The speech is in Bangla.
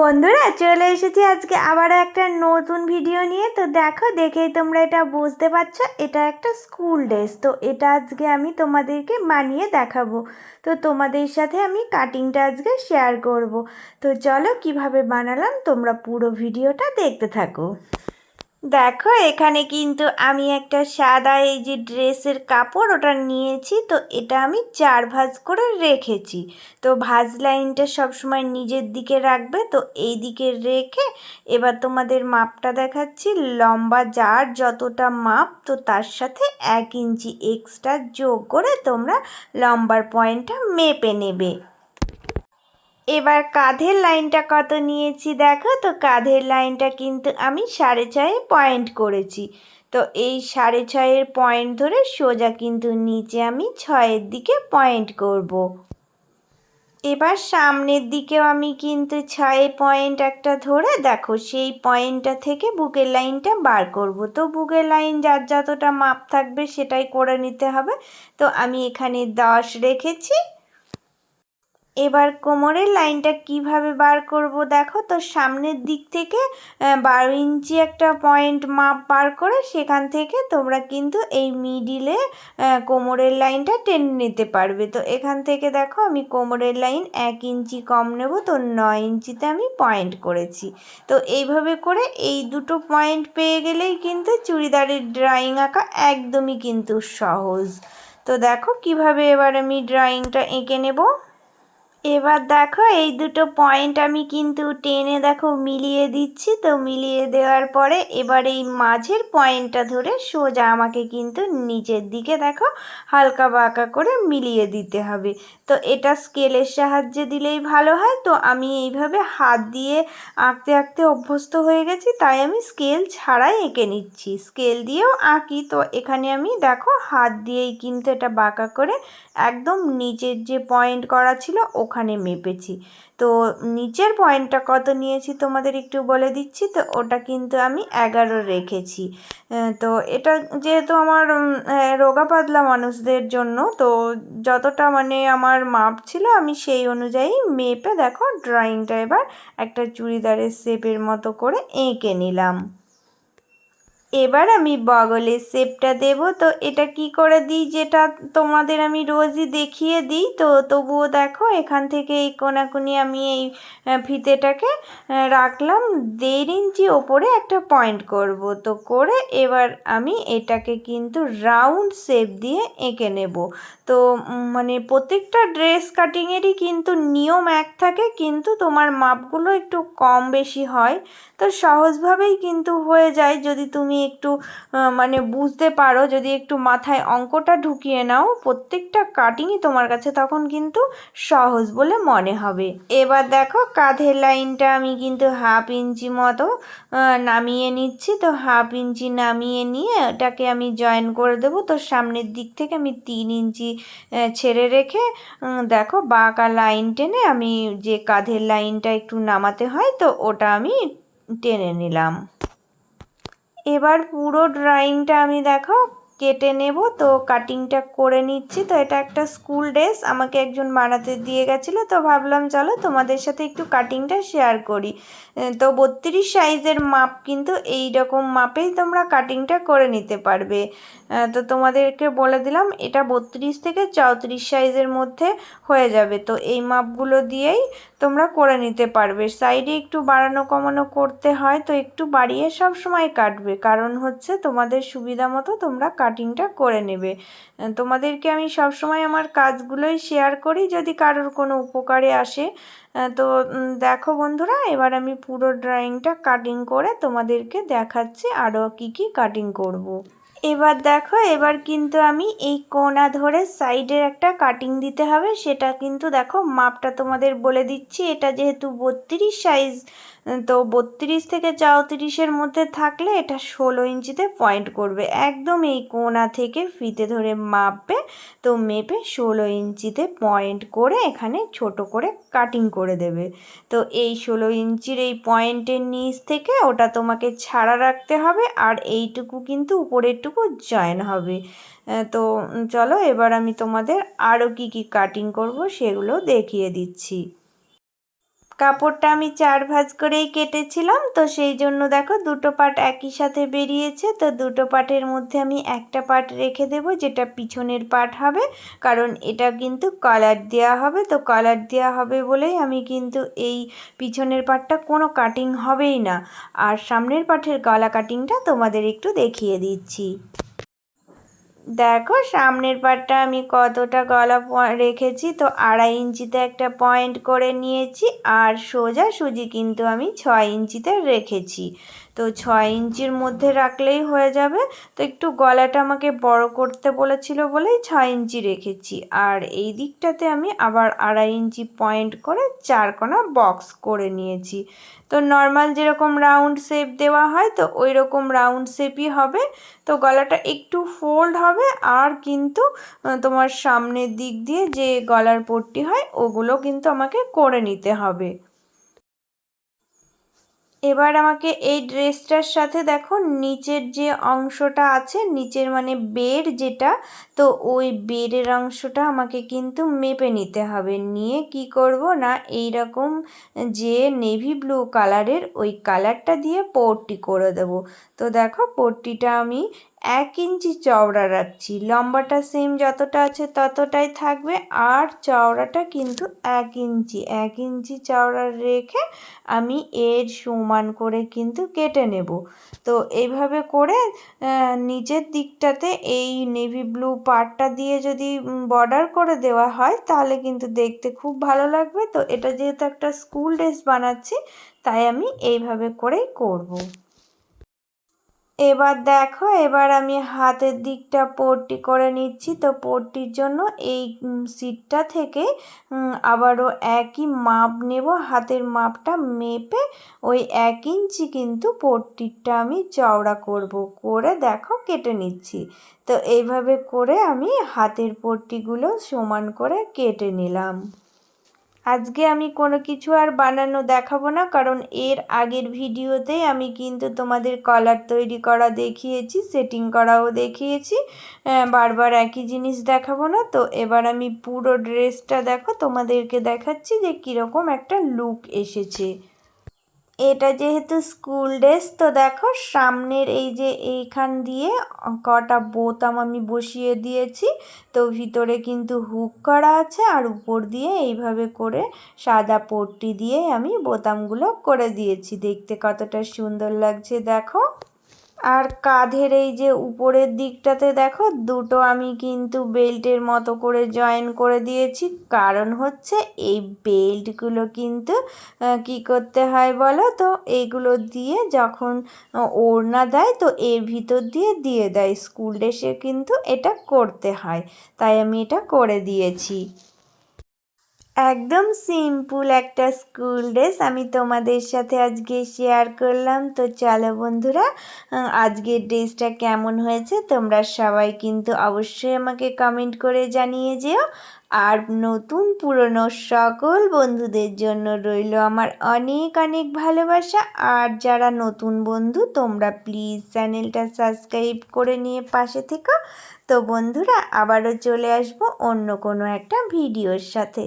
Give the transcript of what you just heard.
বন্ধুরা, চলে এসেছি আজকে আবারও একটা নতুন ভিডিও নিয়ে। তো দেখো, দেখেই তোমরা এটা বুঝতে পারছ, এটা একটা স্কুল ড্রেস তো এটা আজকে আমি তোমাদেরকে মানিয়ে দেখাবো। তো তোমাদের সাথে আমি কাটিংটা আজকে শেয়ার করব। তো চলো, কীভাবে বানালাম তোমরা পুরো ভিডিওটা দেখতে থাকো। দেখো, এখানে কিন্তু আমি একটা সাদা এই যে ড্রেসের কাপড় ওটা নিয়েছি, তো এটা আমি চার ভাঁজ করে রেখেছি। তো ভাঁজ লাইনটা সবসময় নিজের দিকে রাখবে, তো এই দিকে রেখে এবার তোমাদের মাপটা দেখাচ্ছি। লম্বা যার যতটা মাপ, তো তার সাথে এক ইঞ্চি এক্সট্রা যোগ করে তোমরা লম্বার পয়েন্টটা মেপে নেবে। এবার কাঁধের লাইনটা কত নিয়েছি দেখো? তো কাঁধের লাইনটা কিন্তু আমি সাড়ে ছয়ে পয়েন্ট করেছি। তো এই সাড়ে ছয়ের পয়েন্ট ধরে সোজা কিন্তু নিচে আমি ছয়ের দিকে পয়েন্ট করব। এবার সামনের দিকেও আমি কিন্তু ছয় পয়েন্ট একটা ধরে দেখো, সেই পয়েন্টটা থেকে বুকের লাইনটা বার করব। তো বুকের লাইন যার যতটা মাপ থাকবে সেটাই করে নিতে হবে। তো আমি এখানে দশ রেখেছি। এবার কোমরের লাইনটা কীভাবে বার করব দেখো, তো সামনের দিক থেকে বারো ইঞ্চি একটা পয়েন্ট মাপ বার করে সেখান থেকে তোমরা কিন্তু এই মিডিলে কোমরের লাইনটা টেনে নিতে পারবে। তো এখান থেকে দেখো, আমি কোমরের লাইন এক ইঞ্চি কম নেব, তো নয় ইঞ্চিতে আমি পয়েন্ট করেছি। তো এইভাবে করে এই দুটো পয়েন্ট পেয়ে গেলেই কিন্তু চুড়িদারের ড্রয়িং আঁকা একদমই কিন্তু সহজ। তো দেখো কীভাবে এবার আমি ড্রয়িংটা এঁকে নেব। এবার দেখো, এই দুটো পয়েন্ট আমি কিন্তু টেনে দেখো মিলিয়ে দিচ্ছি। তো মিলিয়ে দেওয়ার পরে এবার এই মাঝের পয়েন্টটা ধরে সোজা আমাকে কিন্তু নিচের দিকে দেখো হালকা বাঁকা করে মিলিয়ে দিতে হবে। তো এটা স্কেলের সাহায্যে দিলেই ভালো হয়। তো আমি এইভাবে হাত দিয়ে আঁকতে আঁকতে অভ্যস্ত হয়ে গেছি, তাই আমি স্কেল ছাড়াই এঁকে নিচ্ছি। স্কেল দিয়েও আঁকি, তো এখানে আমি দেখো হাত দিয়েই কিন্তু এটা বাঁকা করে একদম নিচের যে পয়েন্ট করা ছিল, ওখানে মেপেছি। তো নিচের পয়েন্টটা কত নিয়েছি তোমাদের একটু বলে দিচ্ছি তো? ওটা কিন্তু আমি এগারো রেখেছি। তো এটা যেহেতু আমার রোগা পাতলা মানুষদের জন্য, তো যতটা মানে আমার মাপ ছিল আমি সেই অনুযায়ী মেপে দেখো ড্রয়িংটা এবার একটা চুড়িদারের শেপের মতো করে এঁকে নিলাম। এবার আমি বগলের শেপটা দেব, তো এটা কি করে দিই যেটা তোমাদের আমি রোজই দেখিয়ে দিই? তো তবুও দেখো, এখান থেকে এই কোনাকুনি আমি এই ফিতেটাকে রাখলাম, দেড় ইঞ্চি ওপরে একটা পয়েন্ট করব। তো করে এবার আমি এটাকে কিন্তু রাউন্ড শেপ দিয়ে এঁকে নেব। তো মানে প্রত্যেকটা ড্রেস কাটিংয়েরই কিন্তু নিয়ম এক থাকে, কিন্তু তোমার মাপগুলো একটু কম বেশি হয়। তো সহজভাবেই কিন্তু হয়ে যায় যদি তুমি একটু মানে বুঝতে পারো, যদি একটু মাথায় অঙ্কটা ঢুকিয়ে নাও, প্রত্যেকটা কাটিংই তোমার কাছে তখন কিন্তু সহজ বলে মনে হবে। এবার দেখো, কাঁধের লাইনটা আমি কিন্তু হাফ ইঞ্চি মতো নামিয়ে নিচ্ছি। তো হাফ ইঞ্চি নামিয়ে নিয়ে ওটাকে আমি জয়েন করে দেবো। তো সামনের দিক থেকে আমি তিন ইঞ্চি ছেড়ে রেখে দেখো, বাঁকা লাইন টেনে আমি যে কাঁধের লাইনটা একটু নামাতে হয়, তো ওটা আমি টেনে নিলাম। এবার পুরো ড্রয়িংটা আমি দেখো কেটে নেব। তো কাটিংটা করে নিচ্ছি। তো এটা একটা স্কুল ড্রেস আমাকে একজন বানাতে দিয়ে গেছিল। তো ভাবলাম, চলো তোমাদের সাথে একটু কাটিংটা শেয়ার করি। তো বত্রিশ সাইজের মাপ কিন্তু এই রকম মাপেই তোমরা কাটিংটা করে নিতে পারবে। তো তোমাদেরকে বলে দিলাম, এটা বত্রিশ থেকে চৌত্রিশ সাইজের মধ্যে হয়ে যাবে। তো এই মাপগুলো দিয়েই তোমরা করে নিতে পারবে। সাইডে একটু বাড়ানো কমানো করতে হয়। তো একটু বাড়িয়ে সব সময় কাটবে। কারণ হচ্ছে তোমাদের সুবিধা মতো তোমরা কাটিংটা করে নেবে তোমাদেরকে আমি সব সময় আমার কাজগুলোই শেয়ার করি যদি কারোর কোনো উপকারে আসে তো দেখো বন্ধুরা, এবার আমি পুরো ড্রয়িংটা কাটিং করে তোমাদেরকে দেখাচ্ছি আরও কী কী কাটিং করব। এবার দেখো, এবার কিন্তু আমি এই কোনা ধরে সাইডের একটা কাটিং দিতে হবে। সেটা কিন্তু দেখো, মাপটা তোমাদের বলে দিচ্ছি। এটা যেহেতু বত্রিশ সাইজ তো বত্রিশ থেকে চৌত্রিশের মধ্যে থাকলে এটা ষোলো ইঞ্চিতে পয়েন্ট করবে। একদম এই কোনা থেকে ফিতে ধরে মাপবে, তো মেপে ষোলো ইঞ্চিতে পয়েন্ট করে এখানে ছোট করে কাটিং করে দেবে। তো এই ষোলো ইঞ্চির এই পয়েন্টের নিচ থেকে ওটা তোমাকে ছাড়া রাখতে হবে। আর এইটুকু কিন্তু উপরেরটুকু জয়েন হবে। তো চলো এবার আমি তোমাদের আরও কী কী কাটিং করব সেগুলো দেখিয়ে দিচ্ছি। কাপড়টা আমি চার ভাঁজ করেই কেটেছিলাম, তো সেই জন্য দেখো দুটো পাট একই সাথে বেরিয়েছে, তো দুটো পাটের মধ্যে আমি একটা পাট রেখে দেব, যেটা পিছনের পাট হবে, কারণ এটা কিন্তু কালার দেওয়া হবে, তো কালার দেওয়া হবে বলেই আমি কিন্তু এই পিছনের পাটটা কোনো কাটিং হবেই না। আর সামনের পাটের গলা কাটিংটা তোমাদের একটু দেখিয়ে দিচ্ছি। দেখো, সামনের পাটটা আমি কতটা গলা রেখেছি, তো আড়াই ইঞ্চিতে একটা পয়েন্ট করে নিয়েছি, আর সোজা সুজি কিন্তু আমি ছয় ইঞ্চিতে রেখেছি। তো ছয় ইঞ্চির মধ্যে রাখলেই হয়ে যাবে। তো একটু গলাটা আমাকে বড় করতে বলেছিল বলেই ছয় ইঞ্চি রেখেছি। আর এই দিকটাতে আমি আবার আড়াই ইঞ্চি পয়েন্ট করে চারকোনা বক্স করে নিয়েছি। তো নর্মাল যেরকম রাউন্ড শেপ দেওয়া হয়, তো ওই রকম রাউন্ড শেপই হবে। তো গলাটা একটু ফোল্ড হবে আর কিন্তু তোমার সামনের দিক দিয়ে যে গলার পট্টি হয়, ওগুলো কিন্তু আমাকে করে নিতে হবে। এবার আমাকে এই ড্রেসটার সাথে দেখো নিচের যে অংশটা আছে, নিচের মানে বেড যেটা, তো ওই বেডের অংশটা আমাকে কিন্তু মেপে নিতে হবে। নিয়ে কি করব না এই রকম যে নেভি ব্লু কালারের ওই কালারটা দিয়ে পট্টি করে দেব। তো দেখো পট্টিটা আমি এক ইঞ্চি চওড়া রাখছি। লম্বাটা সেম যতটা আছে ততটাই থাকবে। আর চওড়াটা কিন্তু এক ইঞ্চি। এক ইঞ্চি চওড়া রেখে আমি এর সমান করে কিন্তু কেটে নেব। তো এইভাবে করে নিচের দিকটাতে এই নেভি ব্লু পাড়টা দিয়ে যদি বর্ডার করে দেওয়া হয়, তাহলে কিন্তু দেখতে খুব ভালো লাগবে। তো এটা যেহেতু একটা স্কুল ড্রেস বানাচ্ছি, তাই আমি এইভাবে করেই করব। এবার দেখো, এবার আমি হাতের দিকটা পট্টি করে নিচ্ছি। তো পট্টির জন্য এই সিটটা থেকে আবারও একই মাপ নেব। হাতের মাপটা মেপে ওই এক ইঞ্চি কিন্তু পট্টিটা আমি চওড়া করব। করে দেখো কেটে নিচ্ছি। তো এইভাবে করে আমি হাতের পট্টিগুলো সমান করে কেটে নিলাম। আজকে আমি কোনো কিছু আর বানানো দেখাবো না, কারণ এর আগের ভিডিওতেই আমি কিন্তু তোমাদের কালার তৈরি করা দেখিয়েছি সেটিং করাও দেখিয়েছি বারবার একই জিনিস দেখাবো না। তো এবার আমি পুরো ড্রেসটা দেখো, তোমাদেরকে দেখাচ্ছি যে কীরকম একটা লুক এসেছে। এটা যেহেতু স্কুল ড্রেস, তো দেখো সামনের এই যে এইখান দিয়ে কটা বোতাম আমি বসিয়ে দিয়েছি। তো ভিতরে কিন্তু হুক করা আছে আর উপর দিয়ে এইভাবে করে সাদা পট্টি দিয়ে আমি বোতামগুলো করে দিয়েছি। দেখতে কতটা সুন্দর লাগছে, দেখো। আর কাঁধের এই যে উপরের দিকটাতে দেখো, দুটো আমি কিন্তু বেল্টের মতো করে জয়েন করে দিয়েছি। কারণ হচ্ছে এই বেল্টগুলো কিন্তু কি করতে হয় বলো তো, এইগুলো দিয়ে যখন ওড়না দেয় তো এর ভিতর দিয়ে দিয়ে দেয়। স্কুল ড্রেসে কিন্তু এটা করতে হয়। তাই আমি এটা করে দিয়েছি। একদম সিম্পল একটা স্কুল ড্রেস আমি তোমাদের সাথে আজকে শেয়ার করলাম। তো চলো বন্ধুরা আজকের ড্রেসটা কেমন হয়েছে তোমরা সবাই কিন্তু অবশ্যই আমাকে কমেন্ট করে জানিয়ে যেও। আর নতুন পুরনো সকল বন্ধুদের জন্য রইল আমার অনেক অনেক ভালোবাসা। আর যারা নতুন বন্ধু, তোমরা প্লিজ চ্যানেলটা সাবস্ক্রাইব করে নিয়ে পাশে থেকো। তো বন্ধুরা, আবারও চলে আসব অন্য কোনো একটা ভিডিওর সাথে।